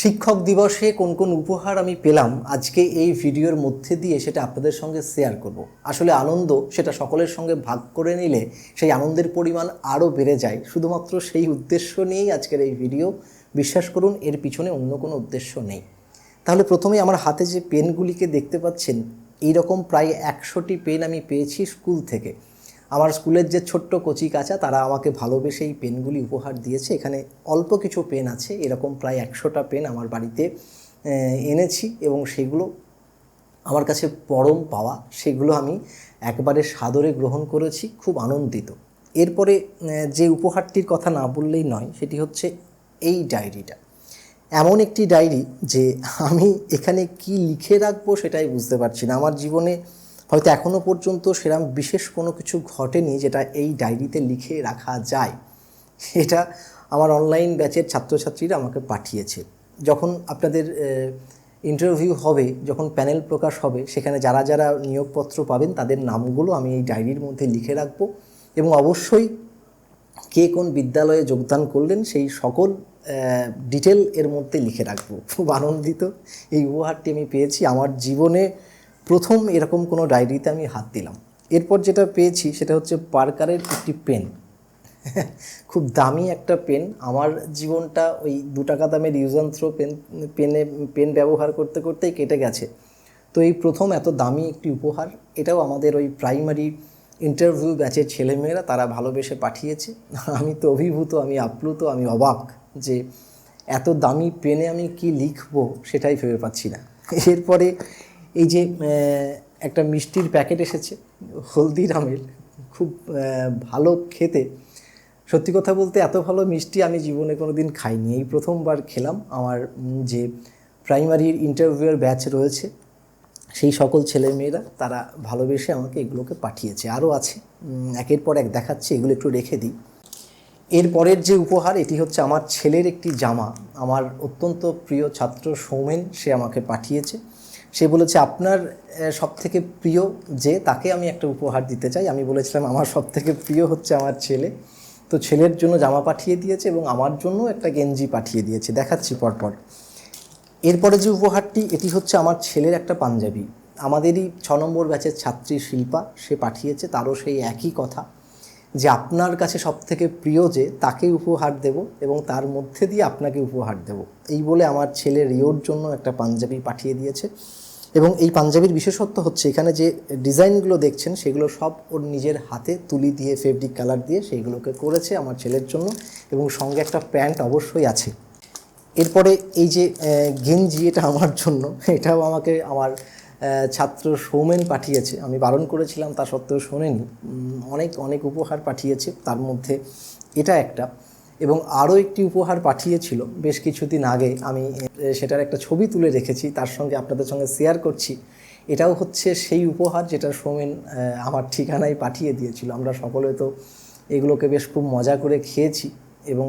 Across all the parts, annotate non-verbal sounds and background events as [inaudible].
শিক্ষক দিবসে কোন কোন উপহার আমি পেলাম, আজকে এই ভিডিওর মধ্যে দিয়ে সেটা আপনাদের সঙ্গে শেয়ার করব। আসলে আনন্দ সেটা সকলের সঙ্গে ভাগ করে নিলে সেই আনন্দের পরিমাণ আরও বেড়ে যায়। শুধুমাত্র সেই উদ্দেশ্য নিয়েই আজকের এই ভিডিও। বিশ্বাস করুন, এর পিছনে অন্য কোনো উদ্দেশ্য নেই। তাহলে প্রথমে আমার হাতে যে পেনগুলিকে দেখতে পাচ্ছেন, এইরকম প্রায় একশোটি পেন আমি পেয়েছি স্কুল থেকে। আমার স্কুলের যে ছোট্ট কচি কাচা তারা আমাকে ভালোবেসে এই পেনগুলি উপহার দিয়েছে। এখানে অল্প কিছু পেন আছে, এরকম প্রায় একশোটা পেন আমার বাড়িতে এনেছি এবং সেগুলো আমার কাছে পরম পাওয়া। সেগুলো আমি একবারে সাদরে গ্রহণ করেছি, খুব আনন্দিত। এরপরে যে উপহারটির কথা না বললেই নয়, সেটি হচ্ছে এই ডায়েরিটা। এমন একটি ডায়েরি যে আমি এখানে কি লিখে রাখব সেটাই বুঝতে পারছি না। আমার জীবনে হয়তো এখনও পর্যন্ত সেরকম বিশেষ কোনো কিছু ঘটেনি যেটা এই ডায়েরিতে লিখে রাখা যায়। এটা আমার অনলাইন ব্যাচের ছাত্রছাত্রীরা আমাকে পাঠিয়েছে। যখন আপনাদের ইন্টারভিউ হবে, যখন প্যানেল প্রকাশ হবে, সেখানে যারা যারা নিয়োগপত্র পাবেন, তাদের নামগুলো আমি এই ডায়েরির মধ্যে লিখে রাখব এবং অবশ্যই কে কোন বিদ্যালয়ে যোগদান করলেন, সেই সকল ডিটেল এর মধ্যে লিখে রাখব। খুব আনন্দিত। এই উপহারটি আমি পেয়েছি। আমার জীবনে প্রথম এরকম কোনো ডায়েরিতে আমি হাত দিলাম। এরপর যেটা পেয়েছি সেটা হচ্ছে পার্কারের একটি পেন [laughs] খুব দামি একটা পেন আমার জীবনটা ওই দু টাকা দামের ইউজ থ্রো পেন পেনে পেন ব্যবহার করতে করতেই কেটে গেছে। তো এই প্রথম এত দামি একটি উপহার, এটাও আমাদের ওই প্রাইমারি ইন্টারভিউ ব্যাচের ছেলেমেয়েরা তারা ভালোবেসে পাঠিয়েছে। [laughs] আমি তো অভিভূত, আমি আপ্লুত, আমি অবাক যে এত দামি পেনে আমি কি লিখব সেটাই ভেবে পাচ্ছি না। [laughs] এরপরে এই যে একটা মিষ্টির প্যাকেট এসেছে হলদিরামের খুব ভালো খেতে। সত্যি কথা বলতে এত ভালো মিষ্টি আমি জীবনে কোনো দিন খাইনি। এই প্রথমবার খেলাম। আমার যে প্রাইমারির ইন্টারভিউয়ের ব্যাচ রয়েছে, সেই সকল ছেলে মেয়েরা তারা ভালোবেসে আমাকে এগুলোকে পাঠিয়েছে। আরও আছে। একের পর এক দেখাচ্ছে, এগুলো একটু রেখে দিই। এরপরের যে উপহার, এটি হচ্ছে আমার ছেলের একটি জামা। আমার অত্যন্ত প্রিয় ছাত্র সৌমেন, সে আমাকে পাঠিয়েছে। সে বলেছে, আপনার সব থেকে প্রিয় যে, তাকে আমি একটা উপহার দিতে চাই। আমি বলেছিলাম, আমার সব থেকে প্রিয় হচ্ছে আমার ছেলে। তো ছেলের জন্য জামা পাঠিয়ে দিয়েছে এবং আমার জন্য একটা গেঞ্জি পাঠিয়ে দিয়েছে। দেখাচ্ছি পরপর। এরপরে যে উপহারটি, এটি হচ্ছে আমার ছেলের একটা পাঞ্জাবি। আমাদেরই ছ নম্বর ব্যাচের ছাত্রী শিল্পা, সে পাঠিয়েছে, তারও সেই একই কথা। যে আপনার কাছে সব থেকে প্রিয় যে তাকে উপহার দেব এবং তার মধ্যে দিয়ে আপনাকে উপহার দেব। এই বলে আমার ছেলে রিওর জন্য একটা পাঞ্জাবি পাঠিয়ে দিয়েছে। এবং এই পাঞ্জাবির বিশেষত্ব হচ্ছে এখানে যে ডিজাইনগুলো দেখছেন, সেগুলো সব ওর নিজের হাতে তুলি দিয়ে, ফেব্রিক কালার দিয়ে সেইগুলোকে করেছে আমার ছেলের জন্য এবং সঙ্গে একটা প্যান্ট অবশ্যই আছে। এরপরে এই যে গেঞ্জি এটা আমার জন্য, এটাও আমাকে আমার ছাত্র সৌমেন পাঠিয়েছে। আমি বারণ করেছিলাম, তা সত্ত্বেও শোনেনি। অনেক অনেক উপহার পাঠিয়েছে, তার মধ্যে এটা একটা। এবং আরও একটি উপহার পাঠিয়েছিল, বেশ কিছুদিন আগে আমি সেটার একটা ছবি তুলে রেখেছি, তার সঙ্গে আপনাদের সঙ্গে শেয়ার করছি। এটাও হচ্ছে সেই উপহার যেটা সৌমেন আমার ঠিকানায় পাঠিয়ে দিয়েছিল। আমরা সকলে তো এগুলোকে বেশ খুব মজা করে খেয়েছি এবং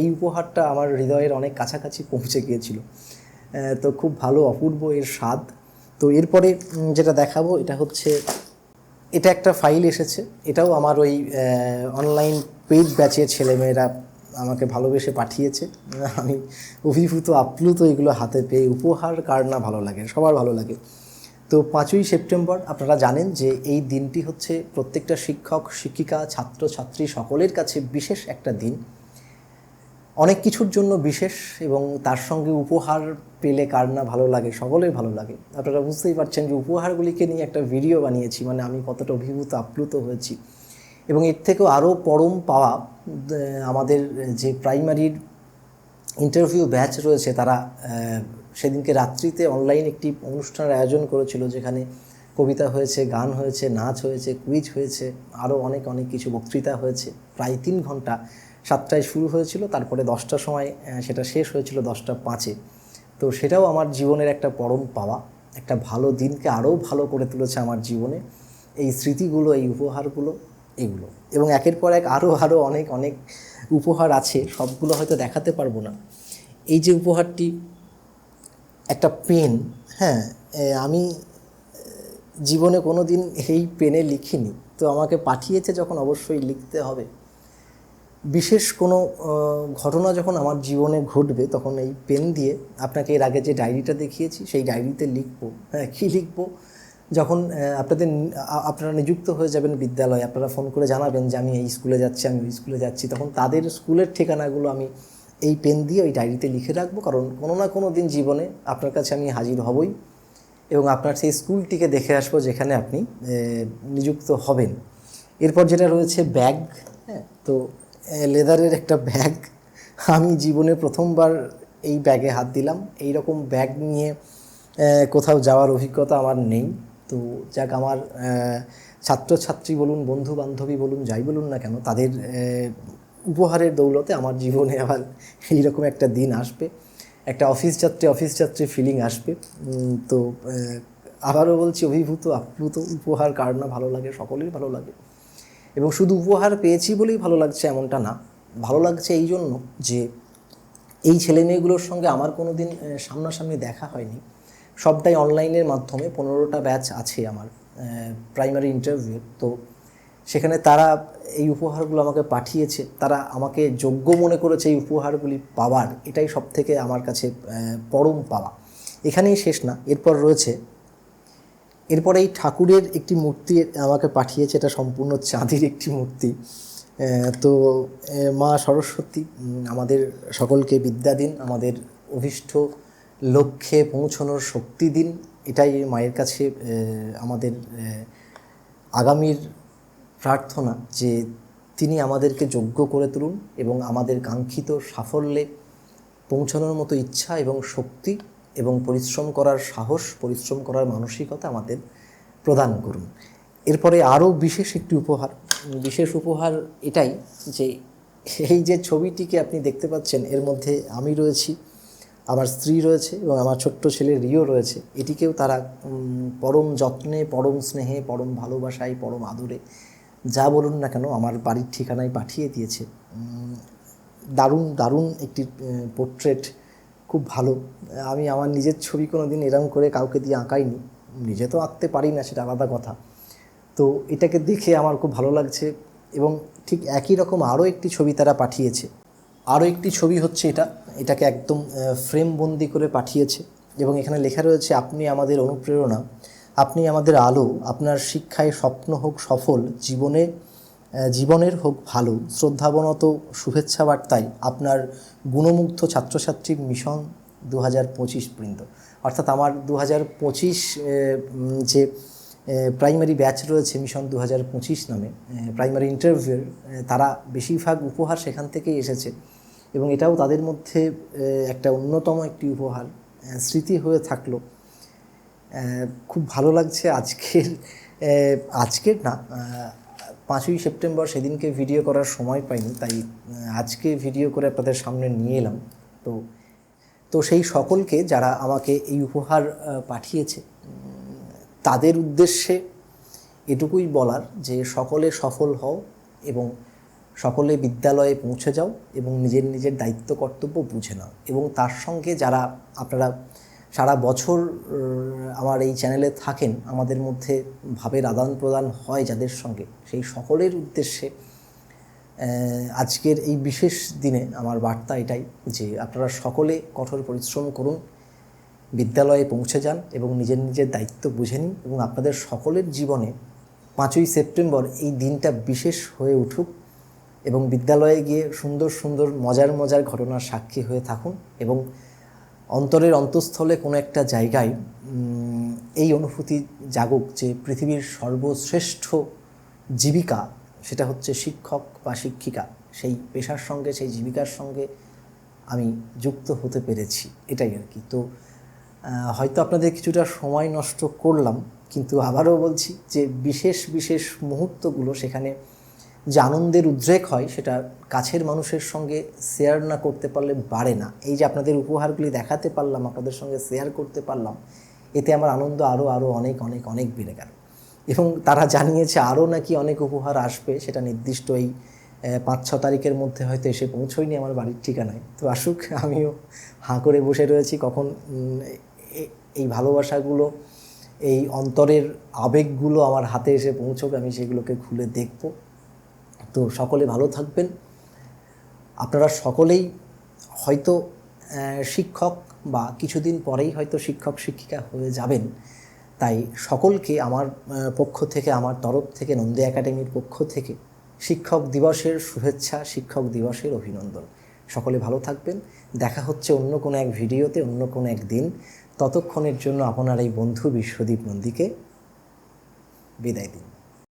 এই উপহারটা আমার হৃদয়ের অনেক কাছাকাছি পৌঁছে গিয়েছিল। তো খুব ভালো, অপূর্ব এর স্বাদ। তো এরপরে যেটা দেখাবো, এটা হচ্ছে, এটা একটা ফাইল এসেছে। এটাও আমার ওই অনলাইন পেজ ব্যাচের ছেলেমেয়েরা আমাকে ভালোবেসে পাঠিয়েছে। [laughs] আমি অভিভূত, আপ্লুত এগুলো হাতে পেয়ে উপহার, কার না ভালো লাগে, সবার ভালো লাগে। তো পাঁচই সেপ্টেম্বর, আপনারা জানেন যে এই দিনটি হচ্ছে প্রত্যেকটা শিক্ষক, শিক্ষিকা ছাত্র ছাত্রী সকলের কাছে বিশেষ একটা দিন। অনেক কিছুর জন্য বিশেষ এবং তার সঙ্গে উপহার পেলে কার না ভালো লাগে, সকলের ভালো লাগে। আপনারা বুঝতেই পারছেন যে উপহারগুলিকে নিয়ে একটা ভিডিও বানিয়েছি মানে আমি কতটা অভিভূত, আপ্লুত হয়েছি। এবং এর থেকেও আরও পরম পাওয়া আমাদের যে প্রাইমারির ইন্টারভিউ ব্যাচ রয়েছে, তারা সেদিনকে রাত্রিতে অনলাইন একটি অনুষ্ঠানের আয়োজন করেছিল, যেখানে কবিতা হয়েছে, গান হয়েছে, নাচ হয়েছে কুইজ হয়েছে, আরও অনেক অনেক কিছু বক্তৃতা হয়েছে। প্রায় তিন ঘণ্টা সাতটায় শুরু হয়েছিল, তারপরে দশটার সময় সেটা শেষ হয়েছিল দশটা পাঁচে। তো সেটাও আমার জীবনের একটা পরম পাওয়া, একটা ভালো দিনকে আরও ভালো করে তুলেছে আমার জীবনে। এই স্মৃতিগুলো, এই উপহারগুলো, এগুলো। এবং একের পর এক আরও আরও অনেক অনেক উপহার আছে, সবগুলো হয়তো দেখাতে পারব না। এই যে উপহারটি, একটা পেন হ্যাঁ আমি জীবনে কোনো দিন এই পেনে লিখিনি। তো আমাকে পাঠিয়েছে যখন অবশ্যই লিখতে হবে। বিশেষ কোনো ঘটনা যখন আমার জীবনে ঘটবে, তখন এই পেন দিয়ে আপনাকে এর আগে যে ডায়েরিটা দেখিয়েছি, সেই ডায়েরিতে লিখব হ্যাঁ কী লিখব? যখন আপনাদের আপনারা নিযুক্ত হয়ে যাবেন বিদ্যালয়ে, আপনারা ফোন করে জানাবেন যে আমি এই স্কুলে যাচ্ছি, আমি ওই স্কুলে যাচ্ছি, তখন তাদের স্কুলের ঠিকানাগুলো আমি এই পেন দিয়ে ওই ডায়েরিতে লিখে রাখব, কারণ কোনো না কোনো দিন জীবনে আপনার কাছে আমি হাজির হবই এবং আপনার সেই স্কুলটিকে দেখে আসব যেখানে আপনি নিযুক্ত হবেন। এরপর যেটা রয়েছে ব্যাগ হ্যাঁ তো লেদারের একটা ব্যাগ। আমি জীবনে প্রথমবার এই ব্যাগে হাত দিলাম। এই রকম ব্যাগ নিয়ে কোথাও যাওয়ার অভিজ্ঞতা আমার নেই। তো যাক, আমার ছাত্রছাত্রী বলুন বন্ধু বান্ধবী বলুন, যাই বলুন না কেন, তাদের উপহারের দৌলতে আমার জীবনে আবার এইরকম একটা দিন আসবে। একটা অফিস যাত্রী অফিস যাত্রী ফিলিং আসবে। তো আবারও বলছি, অভিভূত, আপ্লুত, উপহার, কার না ভালো লাগে সকলেরই ভালো লাগে। এবং শুধু উপহার পেয়েছি বলেই ভালো লাগছে এমনটা না। ভালো লাগছে এই জন্য যে এই ছেলে মেয়েগুলোর সঙ্গে আমার কোনো দিন সামনাসামনি দেখা হয়নি। সবটাই অনলাইনের মাধ্যমে, পনেরোটা ব্যাচ আছে আমার প্রাইমারি ইন্টারভিউ। তো সেখানে তারা এই উপহারগুলো আমাকে পাঠিয়েছে। তারা আমাকে যোগ্য মনে করেছে এই উপহারগুলি পাওয়ার। এটাই সব থেকে আমার কাছে পরম পাওয়া। এখানেই শেষ না। এরপর রয়েছে এরপরে এই ঠাকুরের একটি মূর্তি আমাকে পাঠিয়েছে, এটা সম্পূর্ণ চাঁদির একটি মূর্তি। তো মা সরস্বতী আমাদের সকলকে বিদ্যা দিন, আমাদের অভিষ্ট লক্ষ্যে পৌঁছানোর শক্তি দিন। এটাই মায়ের কাছে আমাদের আগামীর প্রার্থনা যে তিনি আমাদেরকে যোগ্য করে তুলুন এবং আমাদের কাঙ্ক্ষিত সাফল্যে পৌঁছানোর মতো ইচ্ছা এবং শক্তি এবং পরিশ্রম করার সাহস, পরিশ্রম করার মানসিকতা আমাদের প্রদান করুন। এরপরে আরও বিশেষ একটি উপহার, বিশেষ উপহার এটাই যে এই যে ছবিটিকে আপনি দেখতে পাচ্ছেন, এর মধ্যে আমি রয়েছি, আমার স্ত্রী রয়েছে এবং আমার ছোট্ট ছেলে রিও রয়েছে। এটিকেও তারা পরম যত্নে, পরম স্নেহে, পরম ভালোবাসায়, পরম আদরে যা বলুন না কেন আমার বাড়ির ঠিকানায় পাঠিয়ে দিয়েছে। দারুণ দারুণ একটি পোর্ট্রেট খুব ভালো। আমি আমার নিজের ছবি কোনো দিন এরম করে কাউকে দিয়ে আঁকাইনি। নিজে তো আঁকতে পারি না, সেটা আলাদা কথা। তো এটাকে দেখে আমার খুব ভালো লাগছে এবং ঠিক একই রকম আরও একটি ছবি তারা পাঠিয়েছে। আরও একটি ছবি হচ্ছে এটা। এটাকে একদম ফ্রেম বন্দি করে পাঠিয়েছে এবং এখানে লেখা রয়েছে, আপনি আমাদের অনুপ্রেরণা, আপনি আমাদের আলো, আপনার শিক্ষায় স্বপ্ন হোক সফল, জীবনে জীবনের হোক ভালো, শ্রদ্ধাবনত শুভেচ্ছা বার্তায় আপনার গুণমুগ্ধ ছাত্রছাত্রী মিশন দু হাজার পঁচিশ বৃন্দ। অর্থাৎ আমার দু হাজার পঁচিশ যে প্রাইমারি ব্যাচ রয়েছে মিশন দু হাজার পঁচিশ নামে প্রাইমারি ইন্টারভিউর তারা বেশিরভাগ উপহার সেখান থেকেই এসেছে এবং এটাও তাদের মধ্যে একটা অন্যতম একটি উপহার স্মৃতি হয়ে থাকল। খুব ভালো লাগছে আজকের আজকের না পাঁচই সেপ্টেম্বর সেদিনকে ভিডিও করার সময় পাইনি, তাই আজকে ভিডিও করে আপনাদের সামনে নিয়ে এলাম। তো তো সেই সকলকে যারা আমাকে এই উপহার পাঠিয়েছে তাদের উদ্দেশ্যে এটুকুই বলার যে সকলে সফল হও এবং সকলে বিদ্যালয়ে পৌঁছে যাও এবং নিজের নিজের দায়িত্ব, কর্তব্য বুঝে নাও। এবং তার সঙ্গে যারা আপনারা সারা বছর আমার এই চ্যানেলে থাকেন, আমাদের মধ্যে ভাবের আদান প্রদান হয় যাদের সঙ্গে। সেই সকলের উদ্দেশ্যে আজকের এই বিশেষ দিনে আমার বার্তা এটাই যে আপনারা সকলে কঠোর পরিশ্রম করুন, বিদ্যালয়ে পৌঁছে যান এবং নিজের নিজের দায়িত্ব বুঝে নিন এবং আপনাদের সকলের জীবনে পাঁচই সেপ্টেম্বর এই দিনটা বিশেষ হয়ে উঠুক এবং বিদ্যালয়ে গিয়ে সুন্দর সুন্দর মজার মজার ঘটনার সাক্ষী হয়ে থাকুন এবং অন্তরের অন্তঃস্থলে কোনো একটা জায়গায় এই অনুভূতি জাগুক যে পৃথিবীর সর্বশ্রেষ্ঠ জীবিকা সেটা হচ্ছে শিক্ষক বা শিক্ষিকা। সেই পেশার সঙ্গে, সেই জীবিকার সঙ্গে আমি যুক্ত হতে পেরেছি, এটাই আর কি। তো হয়তো আপনাদের কিছুটা সময় নষ্ট করলাম, কিন্তু আবারও বলছি যে বিশেষ বিশেষ মুহূর্তগুলো সেখানে যে আনন্দের উদ্রেক হয়, সেটা কাছের মানুষের সঙ্গে শেয়ার না করতে পারলে বাড়ে না। এই যে আপনাদের উপহারগুলি দেখাতে পারলাম, আপনাদের সঙ্গে শেয়ার করতে পারলাম, এতে আমার আনন্দ আরও আরও অনেক অনেক অনেক বেড়ে গেল। এবং তারা জানিয়েছে আরও নাকি অনেক উপহার আসবে, সেটা নির্দিষ্ট এই পাঁচ, ছ তারিখের মধ্যে হয়তো এসে পৌঁছয়নি আমার বাড়ির ঠিকানায়। তো আসুক, আমিও হাঁ করে বসে রয়েছি কখন এই ভালোবাসাগুলো, এই অন্তরের আবেগগুলো আমার হাতে এসে পৌঁছবে, আমি সেগুলোকে খুলে দেখব। তো সকলে ভালো থাকবেন। আপনারা সকলেই হয়তো শিক্ষক বা কিছুদিন পরেই হয়তো শিক্ষক, শিক্ষিকা হয়ে যাবেন। তাই সকলকে আমার পক্ষ থেকে, আমার তরফ থেকে, নন্দী একাডেমির পক্ষ থেকে শিক্ষক দিবসের শুভেচ্ছা, শিক্ষক দিবসের অভিনন্দন। সকলে ভালো থাকবেন। দেখা হচ্ছে অন্য কোনো এক ভিডিওতে, অন্য কোনো এক দিন। ততক্ষণের জন্য আপনার এই বন্ধু বিশ্বদীপ নন্দীকে বিদায় দিন।